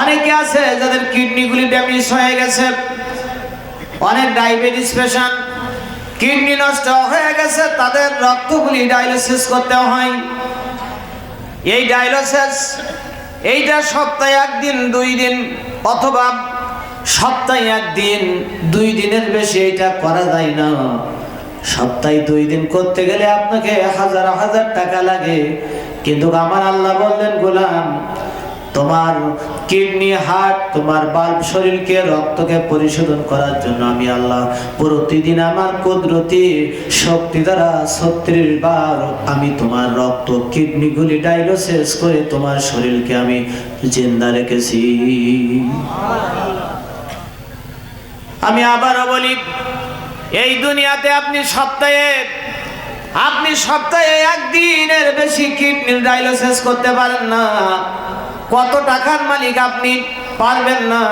অনেকে আছে যাদের কিডনিগুলি ড্যামেজ হয়ে গেছে, অনেক ডায়াবেটিস পেশেন্ট, কিডনি নষ্ট হয়ে গেছে, তাদের রক্তগুলি ডায়ালিসিস করতে হয়। এই ডায়ালিসিস এইটা সপ্তাহে একদিন, দুই দিন, অথবা সপ্তাহে একদিন, দুই দিনের বেশি এটা করা যায় না। সপ্তাহে দুই দিন করতে গেলে আপনাকে হাজার হাজার টাকা লাগে। কিন্তু আমার আল্লাহ বললেন, গোলাম তোমার কিডনি, হার্ট, তোমার বাল্ব শরীরকে, রক্তকে পরিশোধন করার জন্য আমি আল্লাহ প্রতিদিন আমার কুদরতি শক্তি দ্বারা ছত্রিশ বার আমি তোমার রক্ত কিডনিগুলি ডায়ালিসিস করে তোমার শরীরকে আমি জিন্দা রেখেছি। আমি আবারও বলি, এই দুনিয়াতে আপনি সপ্তাহে আপনি সপ্তাহে একদিনের বেশি কিডনি ডায়ালিসিস করতে পারেন না। কত টাকার মালিক আপনি? পারবেন না।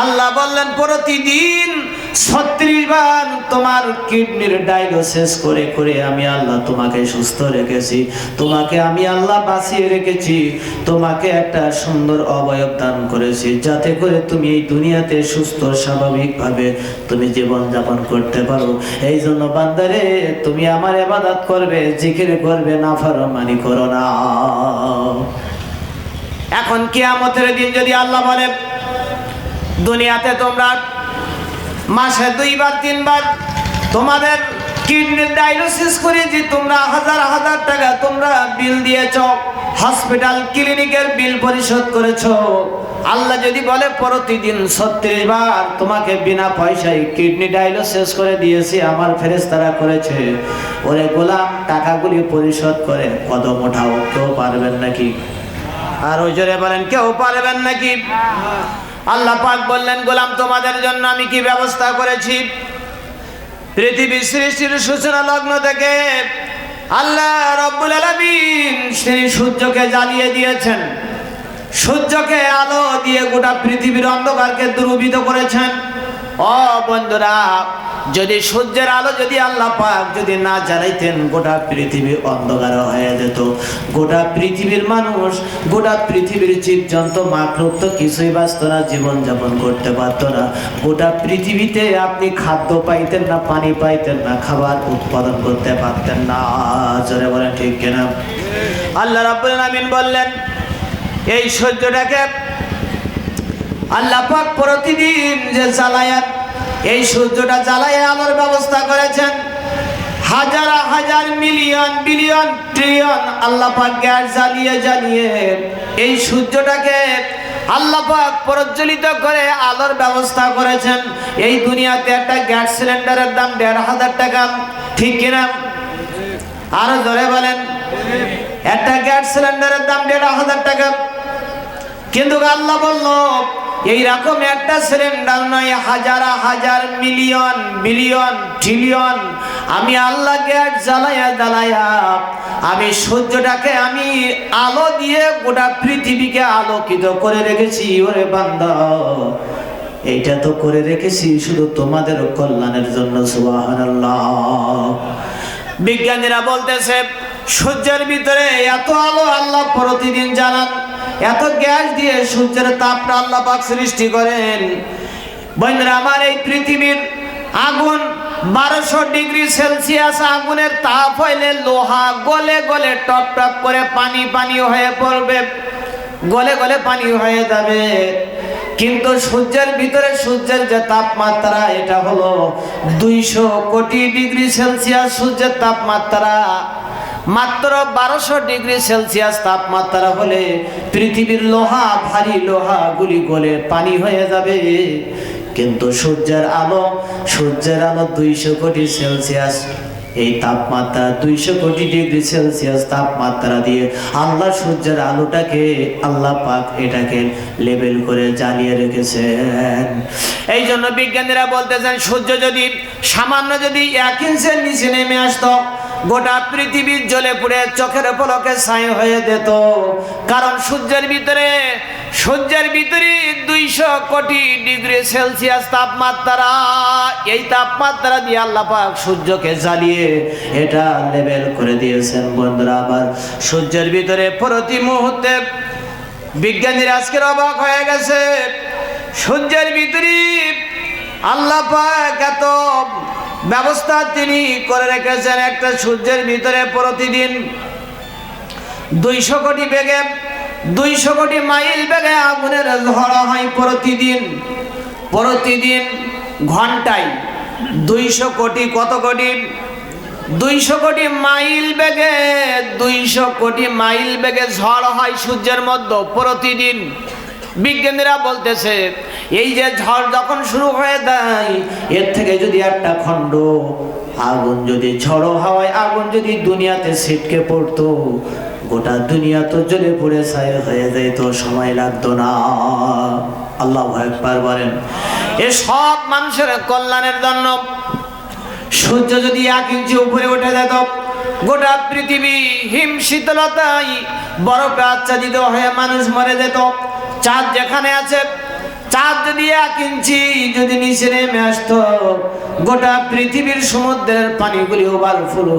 আল্লাহ বললেন, প্রতিদিন ছত্রিশ বার তোমার কিডনির ডায়ালিসিস করে করে আমি আল্লাহ তোমাকে সুস্থ রেখেছি। তোমাকে আমি আল্লাহ বাঁচিয়ে রেখেছি। তোমাকে একটা সুন্দর অবয়ব দান করেছি। যাতে করে তুমি এই দুনিয়াতে সুস্থ, স্বাভাবিকভাবে তুমি জীবন যাপন করতে পারো। এই জন্য বান্দারে, তুমি আমার এবাদত করবে, জিকির করবে না ফারমানি করো না। এখন কিয়ামতের দিন যদি আল্লাহ বলে, দুনিয়াতে তোমরা মাসে দুইবার, তিনবার তোমাদের কিডনির ডায়ালিসিস করে যে তোমরা হাজার হাজার টাকা তোমরা বিল দিয়েছ, হসপিটাল, ক্লিনিকের বিল পরিশোধ করেছ, আল্লাহ যদি বলে, প্রতিদিন ছত্রিশ বার তোমাকে বিনা পয়সায় কিডনি ডায়ালিসিস করে দিয়েছি, আমার ফেরেস্তারা করেছে, ওরে গোলাম, টাকাগুলি পরিশোধ করে, কদম ওঠাও, কেউ পারবেন নাকি? আর ওই জোরে বলেন, কেউ পারবেন নাকি? আল্লাহ পাক বললেন, গোলাম, তোমাদের জন্য আমি কি ব্যবস্থা করেছি? পৃথিবী সৃষ্টির সূচনা লগ্ন থেকে আল্লাহ রব্বুল আলামিন তিনি সূর্যকে জ্বালিয়ে দিয়েছেন। সূর্যকে আলো দিয়ে গোটা পৃথিবীর অন্ধকারকে দূরীভূত করেছেন। ও বন্ধুরা যদি সূর্যের আলো যদি আল্লাহ পাক যদি না জ্বালাইতেন, গোটা পৃথিবী অন্ধকার হয়ে যেত। গোটা পৃথিবীর মানুষ, গোটা পৃথিবীর জীবজন্তু মাকলুক তো কিছুই বাঁচত না জীবন যাপন করতে পারতো না। গোটা পৃথিবীতে আপনি খাদ্য পাইতেন না, পানি পাইতেন না, খাবার উৎপাদন করতে পারতেন না। জোরে বলেন ঠিক কিনা? আল্লাহ রাব্বুল আলামিন বললেন, এই সূর্যটাকে আল্লাহ পাক প্রতিদিন যে জ্বালায়াত এই সূর্যটা জ্বালায় আলোর ব্যবস্থা করেছেন। হাজার হাজার মিলিয়ন, বিলিয়ন, ট্রিলিয়ন আল্লাহ পাক গ্যাস জ্বালিয়ে জ্বালিয়ে এই সূর্যটাকে আল্লাহ পাক প্রজ্বলিত করে আলোর ব্যবস্থা করেছেন। এই দুনিয়াতে একটা গ্যাস সিলিন্ডারের দাম দেড় হাজার টাকা, ঠিক কিনা? আরও ধরে বলেন। একটা গ্যাস সিলিন্ডারের দাম দেড় হাজার টাকা। কিন্তু আল্লাহ বলল এইরকম একটা সিলিন্ডার নয়, হাজার হাজার, মিলিয়ন, বিলিয়ন, ট্রিলিয়ন। আমি আল্লাহ গ্যাস জ্বালায়া জ্বালায়া, আমি সূর্যটাকে আমি আলো দিয়ে গোটা পৃথিবীকে আলোকিত করে রেখেছি, ওরে বান্দা। এইটা তো করে রেখেছি শুধু তোমাদের কল্যাণের জন্য বিজ্ঞানীরা বলতেছে, সূর্যের ভিতরে এত আলো আল্লাহ প্রতিদিন জ্বালান এত গ্যাস দিয়ে সূর্যের তাপটা আল্লাহ পাক সৃষ্টি করেন। বন্ধুরা, আমার এই পৃথিবীর আগুন বারোশো ডিগ্রি সেলসিয়াস আগুনের তাপ হইলে লোহা গলে গলে টপ টপ করে পানি পানি হয়ে পড়বে, গলে গলে পানি হয়ে যাবে। কিন্তু সূর্যের ভিতরে সূর্যের যে তাপমাত্রা, এটা হলো দুইশো কোটি ডিগ্রি সেলসিয়াস সূর্যের তাপমাত্রা। মাত্র বারোশো ডিগ্রি সেলসিয়াস তাপমাত্রা হলে পৃথিবীর লোহা, ভারী লোহা গুলি গলে পানি হয়ে যাবে। কিন্তু সূর্যের আলো সূর্যের আলো দুইশো কোটি সেলসিয়াস। এই তাপমাত্রা দুইশো কোটি ডিগ্রি সেলসিয়াস তাপমাত্রা দিয়ে আল্লাহ সূর্যের আলোটাকে আল্লাহ পাক এটাকে লেবেল করে জ্বালিয়ে রেখেছেন। এই জন্য বিজ্ঞানীরা বলতেছেন, সূর্য যদি সামান্য যদি এক ইঞ্চের নিচে নেমে আসতো গোটা পৃথিবীর জলে পুড়ে চোখের পলকে ছাই হয়ে যেত। কারণ সূর্যের ভিতরে সূর্যের ভিতরে দুইশো কোটি ডিগ্রি সেলসিয়াস তাপমাত্রা। এই তাপমাত্রা দিয়ে আল্লাহ পাক সূর্যকে জ্বালিয়ে এটা লেভেল করে দিয়েছেন বন্ধুরা আবার। সূর্যের ভিতরে প্রতি মুহূর্তে বিজ্ঞানীরা আজকের অবাক হয়ে গেছে। সূর্যের ভিতরে আল্লাহ পাক এত ব্যবস্থা তিনি করে রেখেছেন একটা সূর্যের ভিতরে প্রতিদিন দুইশো কোটি বেগে, দুইশো কোটি মাইল বেগে আগুনের ঝড় হয় প্রতিদিন প্রতিদিন ঘন্টায়। দুইশো কোটি কত কোটি? দুইশো কোটি মাইল বেগে, দুইশো কোটি মাইল বেগে ঝড় হয় সূর্যের মধ্যে প্রতিদিন। বিজ্ঞানীরা বলতেছে, এই যে ঝড় যখন শুরু হয়ে যায়, এর থেকে যদি একটা খণ্ড আগুন যদি ঝড়ো হাওয়ায়, আগুন যদি দুনিয়াতে ছিটকে পড়তো, গোটা দুনিয়া তো জ্বলে পড়ে ছাই হয়ে যেত সময় লাগতো না। আল্লাহ একবার বলেন। এ সব মানুষের কল্যাণের জন্য সূর্য যদি এক ইঞ্চি উপরে উঠে যেত, গোটা পৃথিবী হিম শীতলতায় বরফে আচ্ছাদিত হয়ে মানুষ মরে যেত। চাঁদ যেখানে আছে চাঁদ এক ইঞ্চি যদি গোটা পৃথিবীর সমুদ্রের পানিগুলি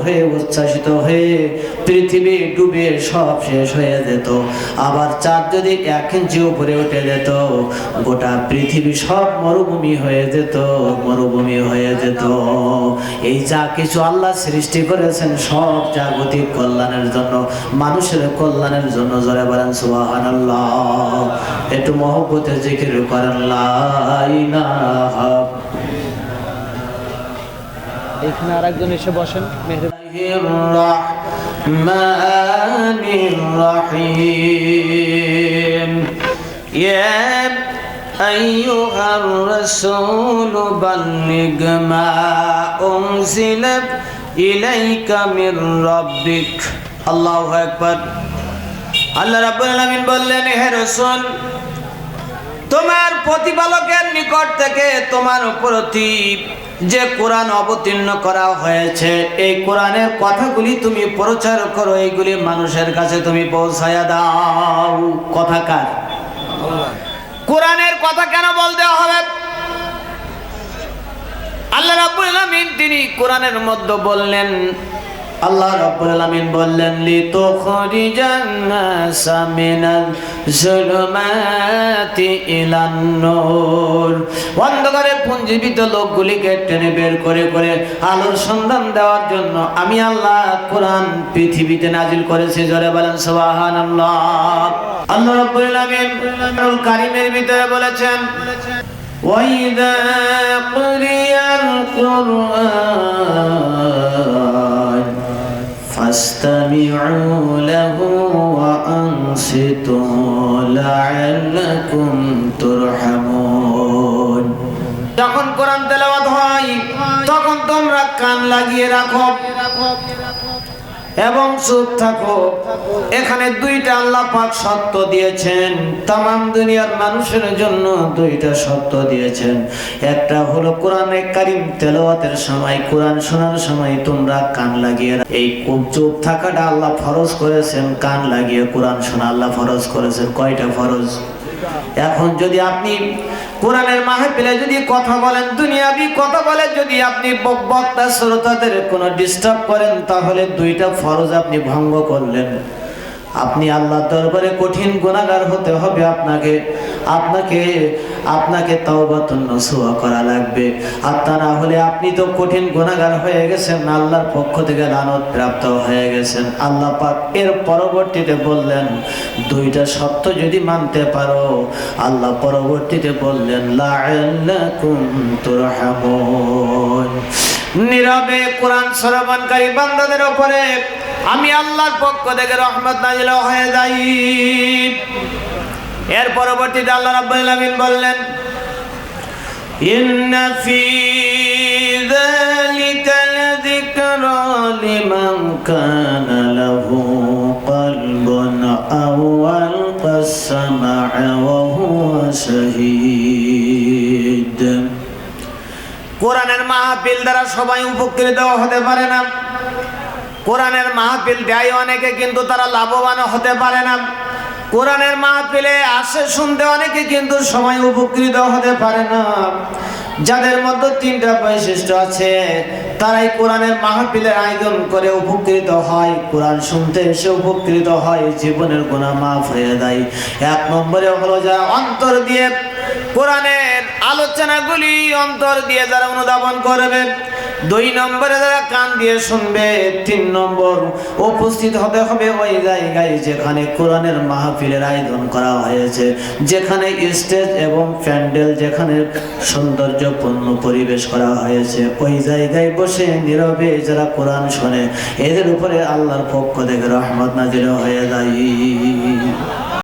হয়ে উচ্ছ্বাসিত হয়ে পৃথিবী ডুবে সব শেষ হয়ে যেত। আবার চাঁদ যদি এক ইঞ্চি উপরে উঠে যেত, গোটা পৃথিবী সব মরুভূমি হয়ে যেত, মরুভূমি হয়ে যেত। এই যা কিছু আল্লাহ সৃষ্টি করেছেন, সব জাগতিক কল্যাণের জন্য, মানুষের কল্যাণের জন্য, জোরে বলেন সুবাহান একটু মহব্বতে জিকির করেন। লা ইলাহা এখানে আর একজন এসে বসেন মেহরবানি الرحمن الرحيم يا أيها الرسول بلغ ما أنزل إليك من ربك الله أكبر আল্লাহ রাব্বুল আলামিন বললেন হে রাসূল তোমার প্রতিপালকের নিকট থেকে তোমার প্রতি যে কোরআন অবতীর্ণ করা হয়েছে, এই কোরআনের কথাগুলি তুমি প্রচার করো, এইগুলি মানুষের কাছে তুমি পৌঁছায়া দাও। কথা কার? কোরআনের কথা কেন বলতে হবে? আল্লাহ রাব্বুল আলামিন তিনি কোরআনের মধ্যে বললেন আল্লাহ রাব্বুল আলামিন বললেন লি তুখরিজান্নাস মিনাল যুলুমাতি ইলান নূর। অন্ধকারে পুঞ্জীবিত লোকগুলিকে টেনে বের করে করে আলোর সন্ধান দেওয়ার জন্য আমি আল্লাহ কোরআন পৃথিবীতে নাজিল করেছি। জোরে বলেন, সুবহানাল্লাহ। আল্লাহ রাব্বুল আলামিন আল কারীমের ভিতরে বলেছেন ওয়াইদা কুরিয়াল কুরআন যখন কোরআন তেলাওয়াত হয় তখন তোমরা কান লাগিয়ে রাখো। এবং চুপ থাকো। এখানে দুইটা আল্লাহ পাক সত্য দিয়েছেন। তাম দুনিয়ার মানুষের জন্য দুইটা সত্য দিয়েছেন। একটা হলো কোরআনে কারিম তেলাওয়াতের সময়, কোরআন শোনার সময় তোমরা কান লাগিয়ে এই চুপ থাকাটা আল্লাহ ফরজ করেছেন, কান লাগিয়ে কোরআন শোনা আল্লাহ ফরজ করেছেন। কয়টা ফরজ? এখন যদি আপনি কোরআনের মাহফিলে যদি কথা বলেন, দুনিয়াবি কথা বলে, যদি আপনি বক্তা শ্রোতাদের কোনো ডিস্টার্ব করেন, তাহলে দুইটা ফরজ আপনি ভঙ্গ করলেন। আপনি আল্লাহ দরবারে কঠিন গুণাগার হতে হবে আপনাকে। আপনাকে আপনাকে তওবাতুন নসুয়া করা লাগবে। আর তা না হলে আপনি তো কঠিন গুণাগার হয়ে গেছেন, আল্লাহর পক্ষ থেকে লানত প্রাপ্ত হয়ে গেছেন। আল্লাহ পাক এর পরবর্তীতে বললেন, দুইটা সত্য যদি মানতে পারো, আল্লাহ পরবর্তীতে বললেন, লাআল্লাকুম তুরহামুন। নীরবে কোরআন শ্রবণকারী বান্দাদের উপরে আমি আল্লাহর পক্ষ থেকে রহমত নাজিল হয়ে যাই। এর পরবর্তীতে আল্লাহ রাব্বুল আলামিন বললেন إن في ذلك لذكرى لمن كان له قلب أو ألقى السمع وهو شهيد কোরআনের মাহফিল দ্বারা সবাই উপকৃত হতে পারে না কোরআনের মাহফিল দেয় অনেকে কিন্তু তারা লাভবান হতে পারে না কোরআনের মাহফিলে আসে শুনতে অনেকে কিন্তু সময় উপকৃত হতে পারে না। যাদের মধ্যে তিনটা বৈশিষ্ট্য আছে, তারাই কোরআনের মাহফিলের আয়োজন করে উপকৃত হয়। কোরআন শুনতে এসে উপকৃত হয়, জীবনের গুণা মাফ হয়ে দেয় এক নম্বরে হলো যারা অন্তর দিয়ে কোরআনের আলোচনাগুলি অন্তর দিয়ে যারা অনুধাবন করবে দুই নম্বরে যারা কান দিয়ে শুনবে, তিন নম্বর উপস্থিত হতে হবে ওই জায়গায় যেখানে কোরআনের মাহফিলের আয়োজন করা হয়েছে। যেখানে স্টেজ এবং প্যান্ডেল, যেখানে সৌন্দর্যপূর্ণ পরিবেশ করা হয়েছে। ওই জায়গায় বসে নীরবে যারা কোরআন শোনে, এদের উপরে আল্লাহর পক্ষ থেকে রহমত নাজিল হয়ে যায়।